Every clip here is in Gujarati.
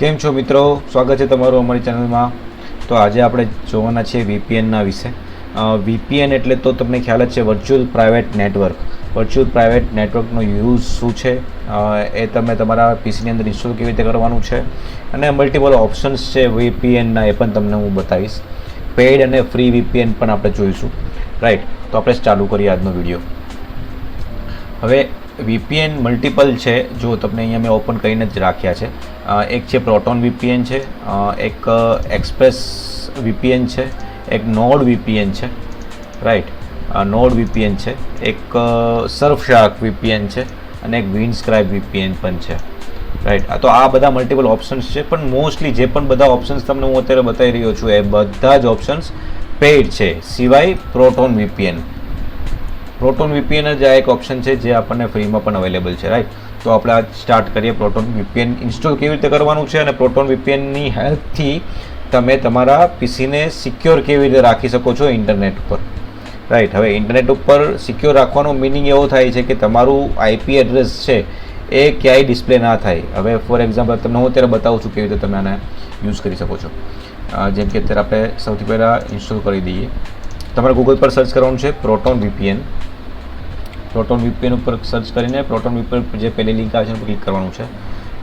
કેમ છો મિત્રો? સ્વાગત છે તમારું અમારી ચેનલમાં. તો આજે આપણે જોવાના છીએ વીપીએનના વિશે. વીપીએન એટલે તો તમને ખ્યાલ જ છે, virtual private network. Virtual private નેટવર્કનો યુઝ શું છે? એ તમે તમારા પીસીની અંદર ઇન્સ્ટોલ કેવી રીતે કરવાનું છે? અને મલ્ટિપલ ઓપ્શન્સ છે વીપીએનના, એ પણ તમને હું બતાવીશ. પેઇડ અને ફ્રી વીપીએન પણ આપણે જોઈશું. રાઈટ તો આપણે ચાલુ કરીએ આજનો વીડિયો. હવે વીપીએન મલ્ટિપલ છે, જો તમને અહીંયા મેં ઓપન કરીને જ રાખ્યા છે. એક છે પ્રોટોન વીપીએન છે એક એક્સપ્રેસ વીપીએન છે, એક નોડ વીપીએન છે, રાઈટ? નોડ વીપીએન છે, એક સર્ફશાર્ક વીપીએન છે અને એક વિન્ડસ્ક્રાઇબ વીપીએન પણ છે, રાઈટ? તો આ બધા મલ્ટિપલ ઓપ્શન્સ છે, પણ મોસ્ટલી જે પણ બધા ઓપ્શન્સ તમને હું અત્યારે બતાવી રહ્યો છું, એ બધા જ ઓપ્શન્સ પેઇડ છે, સિવાય પ્રોટોન વીપીએન. પ્રોટોન વીપીએન જ આ એક ઓપ્શન છે જે આપણને ફ્રીમાં પણ અવેલેબલ છે રાઈટ તો આપણે આ સ્ટાર્ટ કરીએ પ્રોટોન વીપીએન ઇન્સ્ટોલ કેવી રીતે કરવાનું છે અને પ્રોટોન વીપીએનની હેલ્પથી તમે તમારા પીસીને સિક્યોર કેવી રીતે રાખી શકો છો ઇન્ટરનેટ ઉપર રાઈટ હવે ઇન્ટરનેટ ઉપર સિક્યોર રાખવાનો મિનિંગ એવો થાય છે કે તમારું આઈપી એડ્રેસ છે એ ક્યાંય ડિસ્પ્લે ના થાય. હવે ફોર એક્ઝામ્પલ તમને હું અત્યારે બતાવું છું કેવી રીતે તમે આને યુઝ કરી શકો છો. જેમ કે અત્યારે આપણે સૌથી પહેલાં ઇન્સ્ટોલ કરી દઈએ. તમારે ગૂગલ પર સર્ચ કરવાનું છે પ્રોટોન વીપીએન પ્રોટોન વીપીએન ઉપર સર્ચ કરીને પ્રોટોન વીપીએન જે પહેલી લિંક આવે છે ક્લિક કરવાનું છે.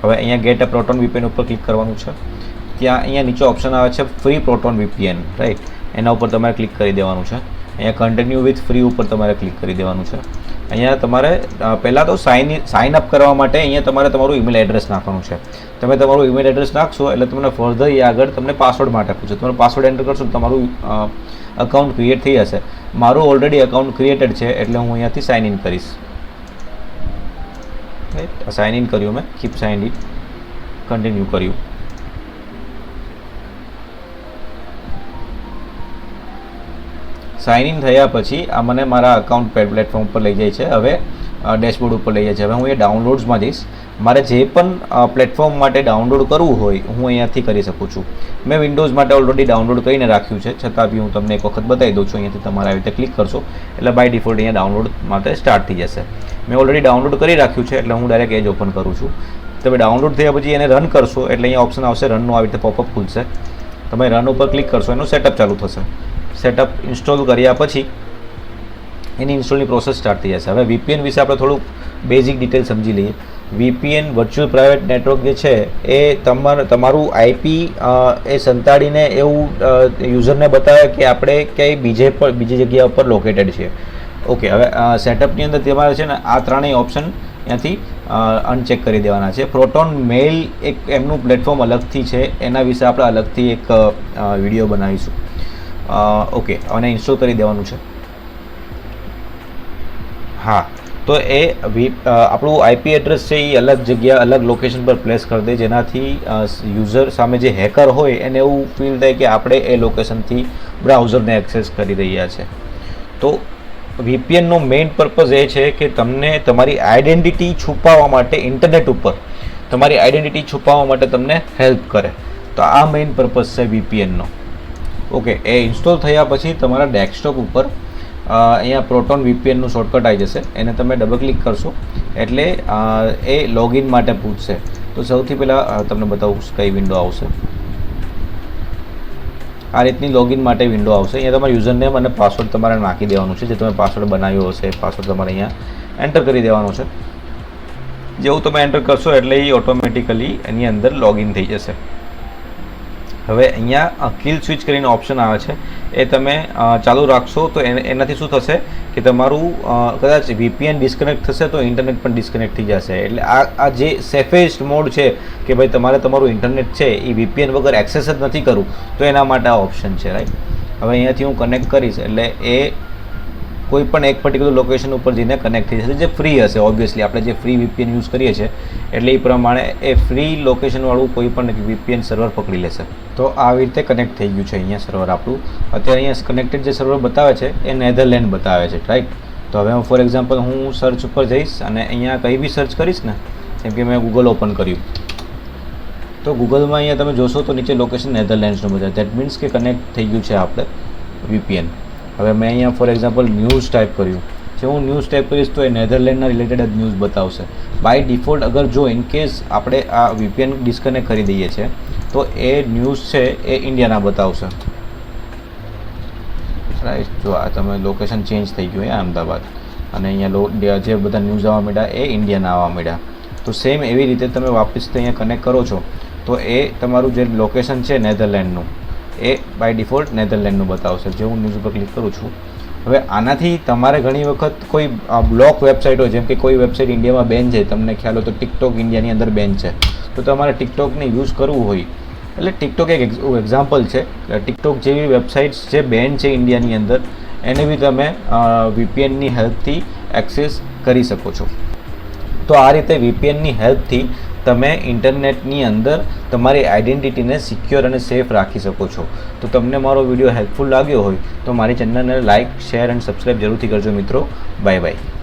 હવે અહીંયા ગેટ અ પ્રોટોન વીપીએન ઉપર ક્લિક કરવાનું છે. ત્યાં અહીંયા નીચે ઓપ્શન આવે છે ફ્રી પ્રોટોન વીપીએન, રાઈટ? એના ઉપર તમારે ક્લિક કરી દેવાનું છે. અહીંયા કન્ટિન્યુ વિથ ફ્રી ઉપર તમારે ક્લિક કરી દેવાનું છે. અહીંયા તમારે પહેલાં તો સાઇન સાઇન અપ કરવા માટે અહીંયા તમારે તમારું ઈમેલ એડ્રેસ નાખવાનું છે. તમે તમારું ઈમેલ એડ્રેસ નાખશો એટલે તમને ફર્ધર એ આગળ તમને પાસવર્ડ માટે પૂછે તમારો પાસવર્ડ એન્ટર કરશો તમારું અકાઉન્ટ ક્રિએટ થઈ જશે. મારું ઓલરેડી અકાઉન્ટ ક્રિએટેડ છે એટલે હું અહીંયાથી સાઇન ઇન કરીશ. સાઇન ઇન કર્યું મેં. કીપ સાઇન ઇન કન્ટિન્યુ કર્યું. સાઇન ઇન થયા પછી આ મને મારા અકાઉન્ટ પ્લેટફોર્મ પર લઈ જાય છે. હવે ડેશબોર્ડ ઉપર લઈ જાય છે. હવે હું એ ડાઉનલોડ્સમાં જઈશ. મારે જે પણ પ્લેટફોર્મ માટે ડાઉનલોડ કરવું હોય, હું અહીંયાથી કરી શકું છું. મેં વિન્ડોઝ માટે ઓલરેડી ડાઉનલોડ કરીને રાખ્યું છે. છતાં બી હું તમને એક વખત બતાવી દઉં છું, અહીંયાથી તમારે આવી રીતે ક્લિક કરશો. એટલે બાય ડિફોલ્ટ અહીંયા ડાઉનલોડ માટે સ્ટાર્ટ થઈ જશે. મેં ઓલરેડી ડાઉનલોડ કરી રાખ્યું છે, એટલે હું ડાયરેક્ટ એજ ઓપન કરું છું. તમે ડાઉનલોડ થયા પછી એને રન કરશો, એટલે અહીંયા ઓપ્શન આવશે રનનું આવી રીતે પોપઅપ ખુલશે. તમે રન ઉપર ક્લિક કરશો, એનું સેટઅપ ચાલુ થશે. સેટઅપ ઇન્સ્ટોલ કર્યા પછી એની ઇન્સ્ટોલની પ્રોસેસ સ્ટાર્ટ થઈ જશે. હવે વીપીએન વિશે આપણે થોડુંક બેઝિક ડિટેલ સમજી લઈએ. વીપીએન વર્ચ્યુઅલ પ્રાઇવેટ નેટવર્ક જે છે, એ તમાર, તમારું આઈપી એ સંતાડીને એવું યુઝરને બતાવે કે આપણે ક્યાંય બીજે પર, બીજી જગ્યા ઉપર લોકેટેડ છે ઓકે હવે સેટઅપની અંદર તમારે છે ને આ ત્રણેય ઓપ્શન ત્યાંથી અનચેક કરી દેવાના છે. પ્રોટોન મેઇલ એક એમનું પ્લેટફોર્મ અલગથી છે. એના વિશે આપણે અલગથી એક વીડિયો બનાવીશું. ઓકે, અને ઇન્સ્ટોલ કરી દેવાનું છે. હા, તો એ આપણું આઈપી એડ્રેસ છે એ અલગ જગ્યા, અલગ લોકેશન પર પ્લેસ કરી દે. જેનાથી યુઝર સામે જે હેકર હોય, એને એવું ફીલ થાય કે આપણે એ લોકેશનથી બ્રાઉઝરને એક્સેસ કરી રહ્યા છે. તો વીપીએનનો મેઇન પર્પઝ એ છે કે તમને તમારી આઈડેન્ટિટી છુપાવવા માટે ઇન્ટરનેટ ઉપર, તમારી આઈડેન્ટિટી છુપાવવા માટે તમને હેલ્પ કરે. તો આ મેઇન પર્પઝ છે વીપીએનનો ઓકે, એ ઇન્સ્ટોલ થયા પછી તમારા ડેસ્કટોપ ઉપર અહીંયા પ્રોટોન વીપીએનનું શોર્ટકટ આવી જશે. એને તમે ડબલ ક્લિક કરશો. એટલે એ લોગિન માટે પૂછશે. તો સૌથી પહેલાં તમને બતાવું કઈ વિન્ડો આવશે. આ રીતની લોગિન માટે વિન્ડો આવશે. અહીંયા તમારા યુઝરનેમ અને પાસવર્ડ તમારે નાખી દેવાનું છે. જે તમે પાસવર્ડ બનાવ્યો હશે પાસવર્ડ તમારે અહીંયા એન્ટર કરી દેવાનો છે. જેવું તમે એન્ટર કરશો એટલે એ ઓટોમેટિકલી એની અંદર લોગિન થઈ જશે. હવે અહીંયા કિલ સ્વિચ કરીને ઓપ્શન આવે છે. એ તમે ચાલુ રાખશો તો એને એનાથી શું થશે કે તમારું કદાચ વીપીએન ડિસ્કનેક્ટ થશે તો ઇન્ટરનેટ પણ ડિસ્કનેક્ટ થઈ જશે. એટલે આ આ જે સેફેસ્ટ મોડ છે કે ભાઈ તમારે તમારું ઇન્ટરનેટ છે, એ વીપીએન વગર એક્સેસ જ નથી કરવું, તો એના માટે આ ઓપ્શન છે રાઈટ હવે અહીંયાથી હું કનેક્ટ કરીશ, એટલે એ કોઈ પણ એક પર્ટિક્યુલર લોકેશન ઉપર જઈને કનેક્ટ થઈ જશે, જે ફ્રી હશે ઓબ્વિયસલી આપણે જે ફ્રી વીપીએન યુઝ કરીએ છીએ, એટલે એ પ્રમાણે એ ફ્રી લોકેશનવાળું કોઈ પણ વીપીએન સર્વર પકડી લેશે. તો આવી રીતે કનેક્ટ થઈ ગયું છે અહીંયા સર્વર આપણું. અત્યારે અહીંયા કનેક્ટેડ જે સર્વર બતાવે છે, એ નેધરલેન્ડ બતાવે છે રાઈટ તો હવે હું ફોર એક્ઝામ્પલ હું સર્ચ ઉપર જઈશ અને અહીંયા કંઈ બી સર્ચ કરીશ ને, જેમ કે મેં ગૂગલ ઓપન કર્યું. તો ગૂગલમાં અહીંયા તમે જોશો તો નીચે લોકેશન નેધરલેન્ડ્સનું બધા દેટ મીન્સ કે કનેક્ટ થઈ ગયું છે આપણે વીપીએન હવે મેં અહીંયા ફોર એક્ઝામ્પલ ન્યૂઝ ટાઈપ કર્યું. જે હું ન્યૂઝ ટાઈપ કરીશ તો એ નેધરલેન્ડના રિલેટેડ જ ન્યૂઝ બતાવશે. બાય ડિફોલ્ટ અગર જો ઇન કેસ આપણે આ વીપીએન ડિસ્કનેક્ટ કરી દઈએ છીએ, તો એ ન્યૂઝ છે એ ઇન્ડિયાના બતાવશે. રાઈટ જો આ તમે લોકેશન ચેન્જ થઈ ગયું અહીંયા અમદાવાદ. અને અહીંયા જે બધા ન્યૂઝ આવવા માંડ્યા, એ ઇન્ડિયાના આવવા માંડ્યા. તો સેમ એવી રીતે તમે વાપસ અહીંયા કનેક્ટ કરો છો, તો એ તમારું જે લોકેશન છે નેધરલેન્ડનું એ બાય ડિફોલ્ટ નેધરલેન્ડનું બતાવશે. જે હું ન્યૂઝ ઉપર ક્લિક કરું છું. હવે આનાથી તમારે ઘણી વખત કોઈ બ્લોક વેબસાઇટ જેમ કે કોઈ વેબસાઇટ ઇન્ડિયામાં બેન છે, તમને ખ્યાલ હોય તો ટિકટોક ઇન્ડિયાની અંદર બેન છે. તો તમારે ટિકટોકને યુઝ કરવું હોય. એટલે ટિકટોક એક એક્ઝામ્પલ છે. ટિકટોક જેવી વેબસાઇટ્સ જે બેન છે ઇન્ડિયાની અંદર, એને બી તમે વીપીએનની હેલ્પથી એક્સેસ કરી શકો છો. તો આ રીતે વીપીએનની હેલ્પથી તમે ઇન્ટરનેટની અંદર તમારી આઈડેન્ટિટીને સિક્યોર અને સેફ રાખી શકો છો. તો તમને મારો વીડિયો હેલ્પફુલ લાગ્યો હોય તો મારી ચેનલને લાઇક શેર એન્ડ સબસ્ક્રાઈબ જરૂરથી કરજો મિત્રો. Bye bye.